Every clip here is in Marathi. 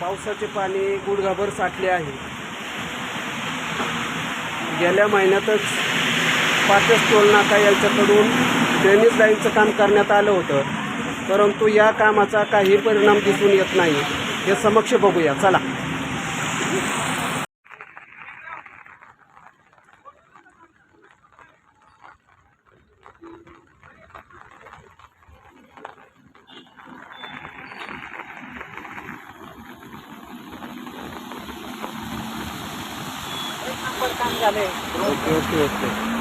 पावसाचे पाणी गुडघाभर साठले आहे. गेल्या महिन्यातच पाचच टोलनाका यांच्याकडून ड्रेनेज लाईनचं काम करण्यात आलं होतं. परंतु या कामाचा काही परिणाम दिसून येत नाही. हे समक्ष बघूया. चला. Okay okay okay.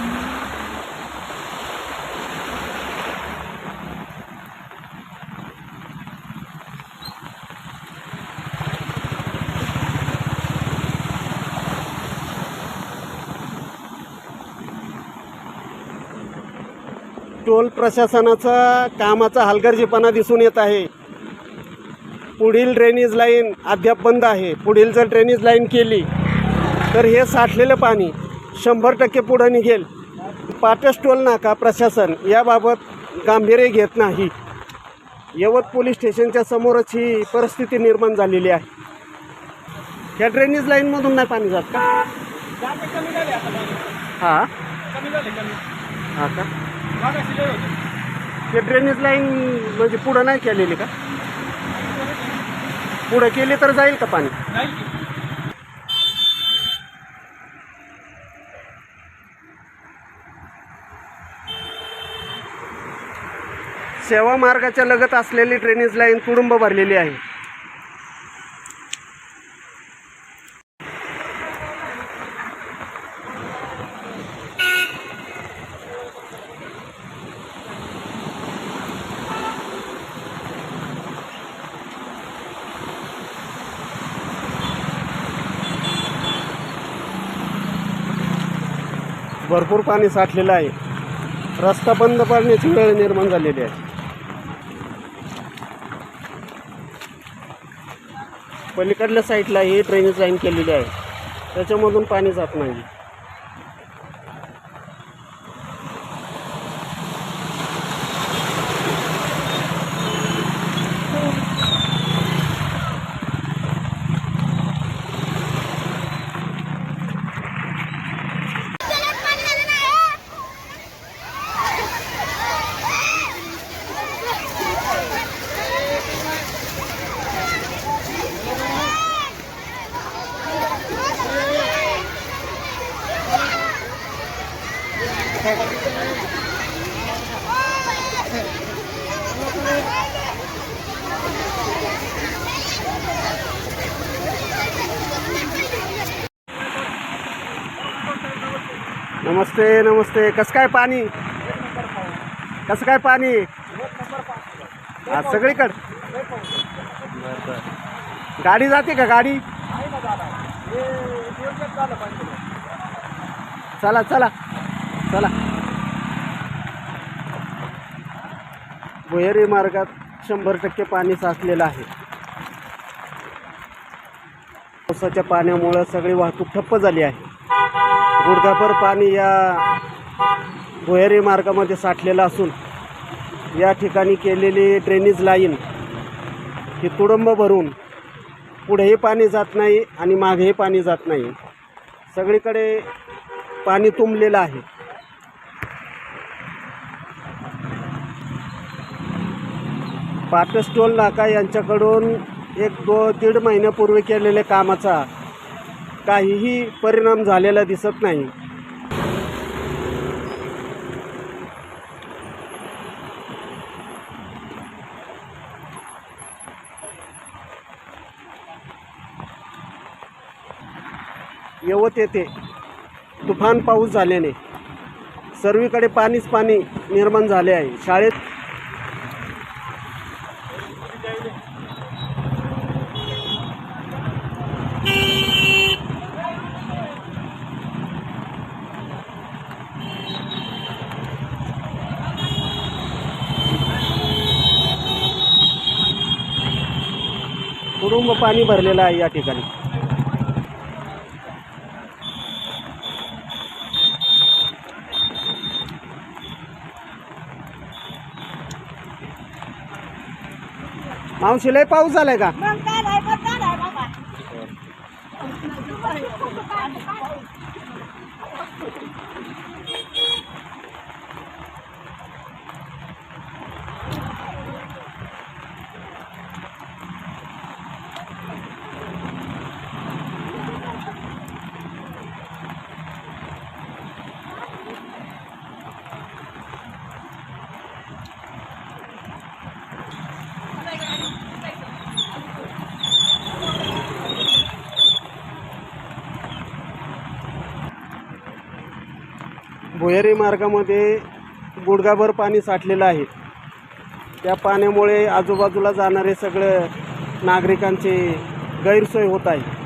टोल प्रशासनाचा कामाचा हलगर्जीपणा दिसून येत आहे. पुढील ड्रेनेज लाईन अद्याप बंद आहे. पुढील जर ड्रेनेज लाईन केली तर हे साठलेलं पाणी शंभर टक्के पुढं निघेल. पाटस टोल नाका प्रशासन याबाबत गांभीर्य घेत नाही. यवत पोलीस स्टेशनच्या समोरच ही परिस्थिती निर्माण झालेली आहे. ह्या ड्रेनेज लाईनमधून नाही पाणी जात का? हां? हां का? हे ड्रेनेज लाईन म्हणजे पुढं नाही केलेली का? पुढं केली तर जाईल का पाणी? सेवा मार्गाच्या लगत असलेली ड्रेनेज लाईन तुडुंब भरलेली आहे. भरपूर पाणी साठलेलं आहे. रस्ता बंद पाडण्याची वेळ निर्माण झालेली आहे. पलीकडल्या साईडला ही ड्रेनेज लाईन केलेली आहे. त्याच्यामधून पाणी जात नाही. नमस्ते नमस्ते. कसं काय पाणी? कसं काय पाणी? हा सगळीकडं? बरं बरं गाडी जाते का गाडी? चला चला. चला. भुयारी मार्गात शंभर टक्के पाणी साचलेलं आहे. पावसाच्या पाण्यामुळं सगळी वाहतूक ठप्प झाली आहे. गुडघाभर पाणी या भुयारी मार्गामध्ये साठलेलं असून या ठिकाणी केलेली ड्रेनेज लाईन ही तुडंब भरून पुढेही पाणी जात नाही आणि मागेही पाणी जात नाही. सगळीकडे पाणी तुंबलेलं आहे. पाटस टोल नाका यांच्याकडून एक दो दीड महिन्यापूर्वी केलेल्या कामाचा काहीही परिणाम झालेला दिसत नाही. यवत येथे तुफान पाऊस झाल्याने सर्वीकडे पाणीच पाणी निर्माण झाले आहे. शाळेत तुडुंब पाणी भरलेलं आहे या ठिकाणी. मावशीला का? भुयारी मार्गामध्ये गुडघाभर पाणी साठलेलं आहे. त्या पाण्यामुळे आजूबाजूला जाणारे सगळं नागरिकांची गैरसोय होत आहे.